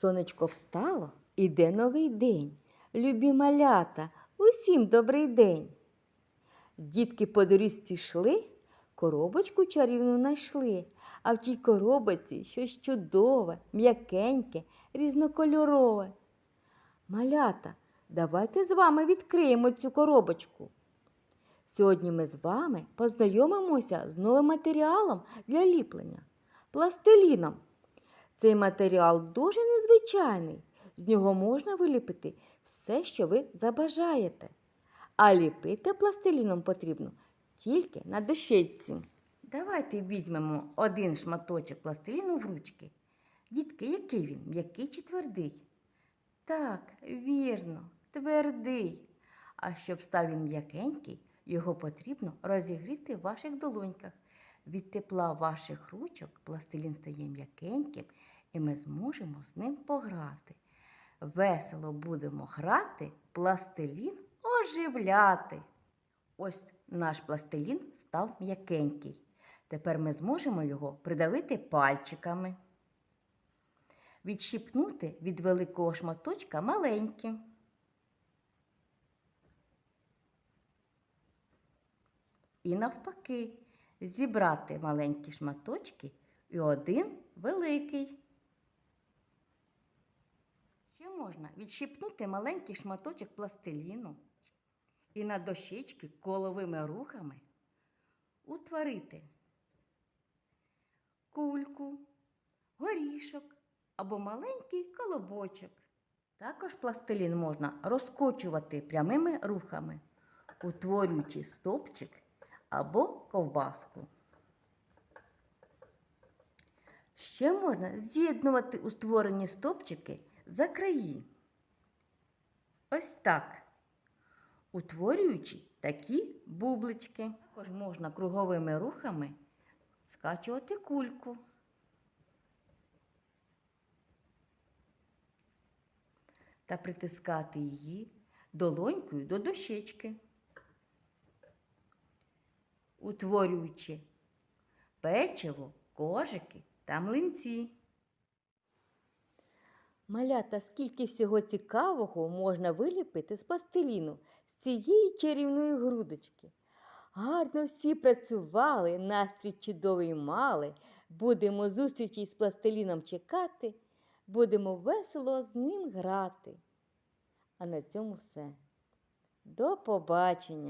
Сонечко встало, іде новий день. Любі малята, усім добрий день. Дітки по доріжці йшли, коробочку чарівну знайшли, а в тій коробочці щось чудове, м'якеньке, різнокольорове. Малята, давайте з вами відкриємо цю коробочку. Сьогодні ми з вами познайомимося з новим матеріалом для ліплення пластиліном. Цей матеріал дуже незвичайний. З нього можна виліпити все, що ви забажаєте. А ліпити пластиліном потрібно тільки на дощечці. Давайте візьмемо один шматочок пластиліну в ручки. Дітки, який він? М'який чи твердий? Так, вірно, твердий. А щоб став він м'якенький, його потрібно розігріти в ваших долоньках. Від тепла ваших ручок пластилін стає м'якеньким, і ми зможемо з ним пограти. Весело будемо грати, пластилін оживляти. Ось наш пластилін став м'якенький. Тепер ми зможемо його придавити пальчиками. Відщипнути від великого шматочка маленький. І навпаки, зібрати маленькі шматочки і один великий. Ще можна відщипнути маленький шматочок пластиліну і на дощечки коловими рухами утворити кульку, горішок або маленький колобочок. Також пластилін можна розкочувати прямими рухами, утворюючи стопчик або ковбаску. Ще можна з'єднувати у створені стопчики за краї. Ось так, утворюючи такі бублички. Також можна круговими рухами скачувати кульку. Та притискати її долонькою до дощечки утворюючи печиво, кожики та млинці. Малята, скільки всього цікавого можна виліпити з пластиліну з цієї чарівної грудочки. Гарно всі працювали, настрій чудовий мали. Будемо зустрічі з пластиліном чекати, будемо весело з ним грати. А на цьому все. До побачення!